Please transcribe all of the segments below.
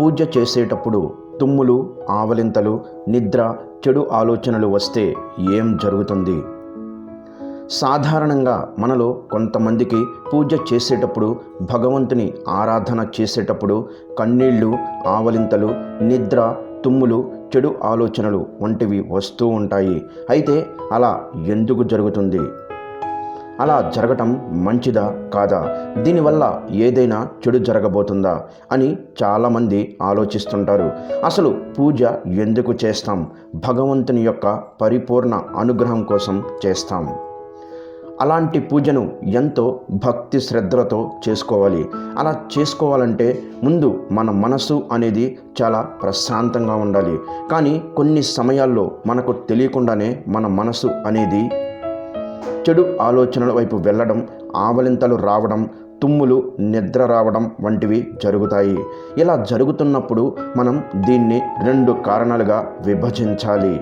పూజ చేసేటప్పుడు తుమ్ములు ఆవలింతలు నిద్ర చెడు ఆలోచనలు వస్తే ఏం జరుగుతుంది? సాధారణంగా మనలో కొంతమందికి పూజ చేసేటప్పుడు భగవంతుని ఆరాధన చేసేటప్పుడు కన్నీళ్ళు ఆవలింతలు నిద్ర తుమ్ములు చెడు ఆలోచనలు వంటివి వస్తూ ఉంటాయి. అయితే అలా ఎందుకు జరుగుతుంది? అలా జరగటం మంచిదా కాదా? దీనివల్ల ఏదైనా చెడు జరగబోతుందా? అని చాలామంది ఆలోచిస్తుంటారు. అసలు పూజ ఎందుకు చేస్తాం? భగవంతుని యొక్క పరిపూర్ణ అనుగ్రహం కోసం చేస్తాం. అలాంటి పూజను ఎంతో భక్తి శ్రద్ధలతో చేసుకోవాలి. అలా చేసుకోవాలంటే ముందు మన మనసు అనేది చాలా ప్రశాంతంగా ఉండాలి. కానీ కొన్ని సమయాల్లో మనకు తెలియకుండానే మన మనసు అనేది చెడు ఆలోచనల వైపు వెళ్ళడం ఆవలింతలు రావడం తుమ్ములు నిద్ర రావడం వంటివి జరుగుతాయి. ఇలా జరుగుతున్నప్పుడు మనం దీన్ని రెండు కారణాలుగా విభజించాలి.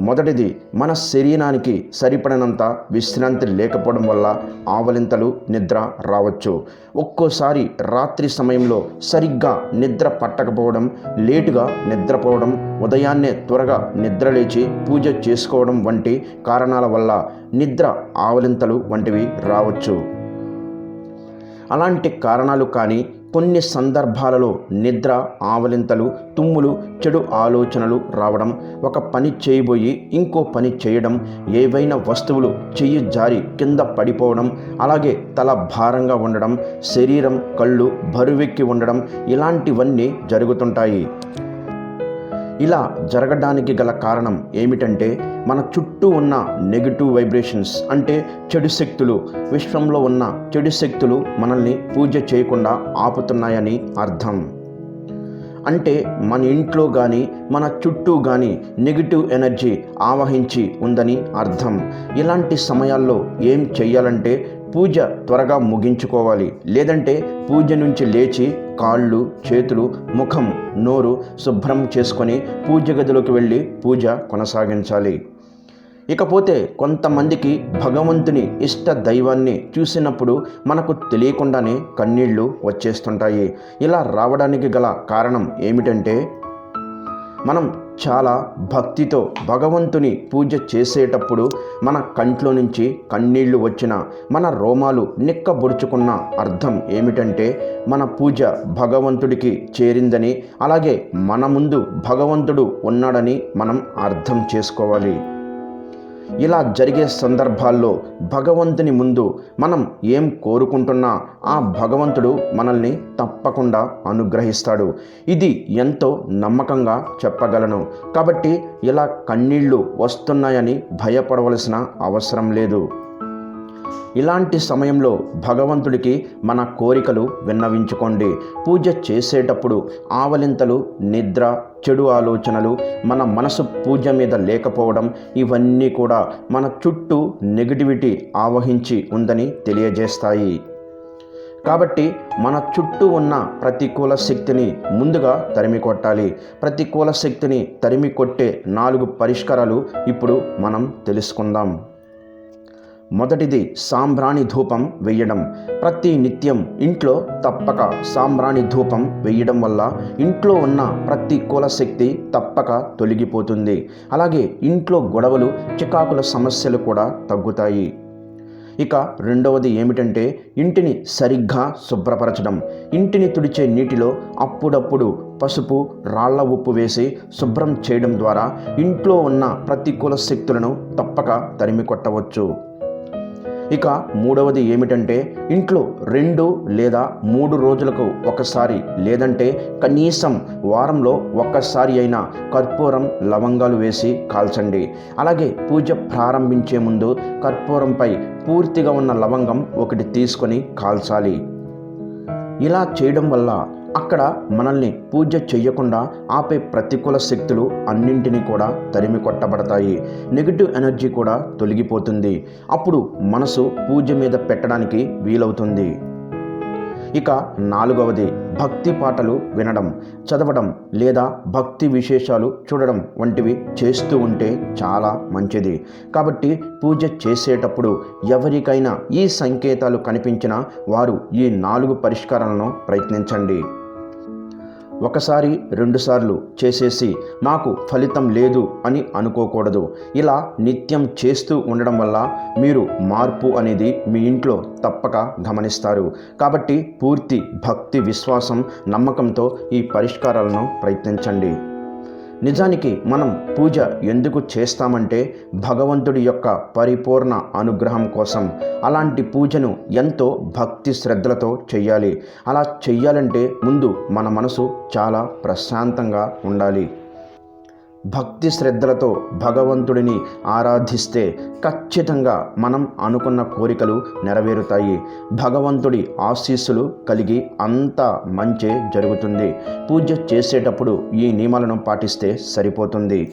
మొదటిది మన శరీరానికి సరిపడినంత విశ్రాంతి లేకపోవడం వల్ల ఆవలింతలు నిద్ర రావచ్చు. ఒక్కోసారి రాత్రి సమయంలో సరిగ్గా నిద్ర పట్టకపోవడం లేటుగా నిద్రపోవడం ఉదయాన్నే త్వరగా నిద్రలేచి పూజ చేసుకోవడం వంటి కారణాల వల్ల నిద్ర ఆవలింతలు వంటివి రావచ్చు. అలాంటి కారణాలు కానీ కొన్ని సందర్భాలలో నిద్ర ఆవలింతలు తుమ్ములు చెడు ఆలోచనలు రావడం ఒక పని చేయబోయి ఇంకో పని చేయడం ఏవైనా వస్తువులు చెయ్యి జారి కింద పడిపోవడం అలాగే తల భారంగా ఉండడం శరీరం కళ్ళు బరువెక్కి ఉండడం ఇలాంటివన్నీ జరుగుతుంటాయి. ఇలా జరగడానికి గల కారణం ఏమిటంటే మన చుట్టూ ఉన్న నెగిటివ్ వైబ్రేషన్స్ అంటే చెడు శక్తులు విశ్వంలో ఉన్న చెడు శక్తులు మనల్ని పూజ చేయకుండా ఆపుతున్నాయని అర్థం. అంటే మన ఇంట్లో కానీ మన చుట్టూ కానీ నెగిటివ్ ఎనర్జీ ఆవహించి ఉందని అర్థం. ఇలాంటి సమయాల్లో ఏం చెయ్యాలంటే పూజ త్వరగా ముగించుకోవాలి. లేదంటే పూజ నుంచి లేచి కాళ్ళు చేతులు ముఖం నోరు శుభ్రం చేసుకొని పూజ గదిలోకి వెళ్ళి పూజ కొనసాగించాలి. ఇకపోతే కొంతమందికి భగవంతుని ఇష్ట దైవాన్ని చూసినప్పుడు మనకు తెలియకుండానే కన్నీళ్ళు వచ్చేస్తుంటాయి. ఇలా రావడానికి గల కారణం ఏమిటంటే మనం చాలా భక్తితో భగవంతుని పూజ చేసేటప్పుడు మన కంట్లో నుంచి కన్నీళ్ళు వచ్చిన మన రోమాలు నిక్కబొడుచుకున్న అర్థం ఏమిటంటే మన పూజ భగవంతుడికి చేరిందని అలాగే మన ముందు భగవంతుడు ఉన్నాడని మనం అర్థం చేసుకోవాలి. ఇలా జరిగే సందర్భాల్లో భగవంతుని ముందు మనం ఏం కోరుకుంటున్నా ఆ భగవంతుడు మనల్ని తప్పకుండా అనుగ్రహిస్తాడు. ఇది ఎంతో నమ్మకంగా చెప్పగలను. కాబట్టి ఇలా కన్నీళ్ళు వస్తున్నాయని భయపడవలసిన అవసరం లేదు. ఇలాంటి సమయంలో భగవంతుడికి మన కోరికలు విన్నవించుకోండి. పూజ చేసేటప్పుడు ఆవలింతలు నిద్ర చెడు ఆలోచనలు మన మనసు పూజ మీద లేకపోవడం ఇవన్నీ కూడా మన చుట్టూ నెగిటివిటీ ఆవహించి ఉందని తెలియజేస్తాయి. కాబట్టి మన చుట్టూ ఉన్న ప్రతికూల శక్తిని ముందుగా తరిమి కొట్టాలి. ప్రతికూల శక్తిని తరిమి కొట్టే నాలుగు పరిష్కారాలు ఇప్పుడు మనం తెలుసుకుందాం. మొదటిది సాంబ్రాణి ధూపం వేయడం. ప్రతి నిత్యం ఇంట్లో తప్పక సాంబ్రాణి ధూపం వేయడం వల్ల ఇంట్లో ఉన్న ప్రతికూల శక్తి తప్పక తొలగిపోతుంది. అలాగే ఇంట్లో గొడవలు చికాకుల సమస్యలు కూడా తగ్గుతాయి. ఇక రెండవది ఏమిటంటే ఇంటిని సరిగ్గా శుభ్రపరచడం. ఇంటిని తుడిచే నీటిలో అప్పుడప్పుడు పసుపు రాళ్ళ ఉప్పు వేసి శుభ్రం చేయడం ద్వారా ఇంట్లో ఉన్న ప్రతికూల శక్తులను తప్పక తరిమి కొట్టవచ్చు ఇక మూడవది ఏమిటంటే ఇంట్లో రెండు లేదా మూడు రోజులకు ఒకసారి లేదంటే కనీసం వారంలో ఒక్కసారి అయినా కర్పూరం లవంగాలు వేసి కాల్చండి. అలాగే పూజ ప్రారంభించే ముందు కర్పూరంపై పూర్తిగా ఉన్న లవంగం ఒకటి తీసుకొని కాల్చాలి. ఇలా చేయడం వల్ల అక్కడ మనల్ని పూజ చెయ్యకుండా ఆపే ప్రతికూల శక్తులు అన్నింటినీ కూడా తరిమి కొట్టబడతాయి. నెగిటివ్ ఎనర్జీ కూడా తొలగిపోతుంది. అప్పుడు మనసు పూజ మీద పెట్టడానికి వీలవుతుంది. ఇక నాలుగవది భక్తి పాటలు వినడం. చదవడం లేదా భక్తి విశేషాలు చూడడం వంటివి చేస్తూ ఉంటే చాలా మంచిది. కాబట్టి పూజ చేసేటప్పుడు ఎవరికైనా ఈ సంకేతాలు కనిపించినా వారు ఈ నాలుగు పరిష్కారాలను ప్రయత్నించండి. ఒకసారి రెండుసార్లు చేసేసి మాకు ఫలితం లేదు అని అనుకోకూడదు. ఇలా నిత్యం చేస్తూ ఉండడం వల్ల మీరు మార్పు అనేది మీ ఇంట్లో తప్పక గమనిస్తారు. కాబట్టి పూర్తి భక్తి విశ్వాసం నమ్మకంతో ఈ పరిష్కారాలను ప్రయత్నించండి. నిజానికి మనం పూజ ఎందుకు చేస్తామంటే భగవంతుడి యొక్క పరిపూర్ణ అనుగ్రహం కోసం అలాంటి పూజను ఎంతో భక్తి శ్రద్ధలతో చెయ్యాలి. అలా చెయ్యాలంటే ముందు మన మనసు చాలా ప్రశాంతంగా ఉండాలి. భక్తి శ్రద్ధలతో భగవంతుడిని ఆరాధిస్తే ఖచ్చితంగా మనం అనుకున్న కోరికలు నెరవేరుతాయి. భగవంతుడి ఆశీస్సులు కలిగి అంతా మంచే జరుగుతుంది. పూజ చేసేటప్పుడు ఈ నియమాలను పాటిస్తే సరిపోతుంది.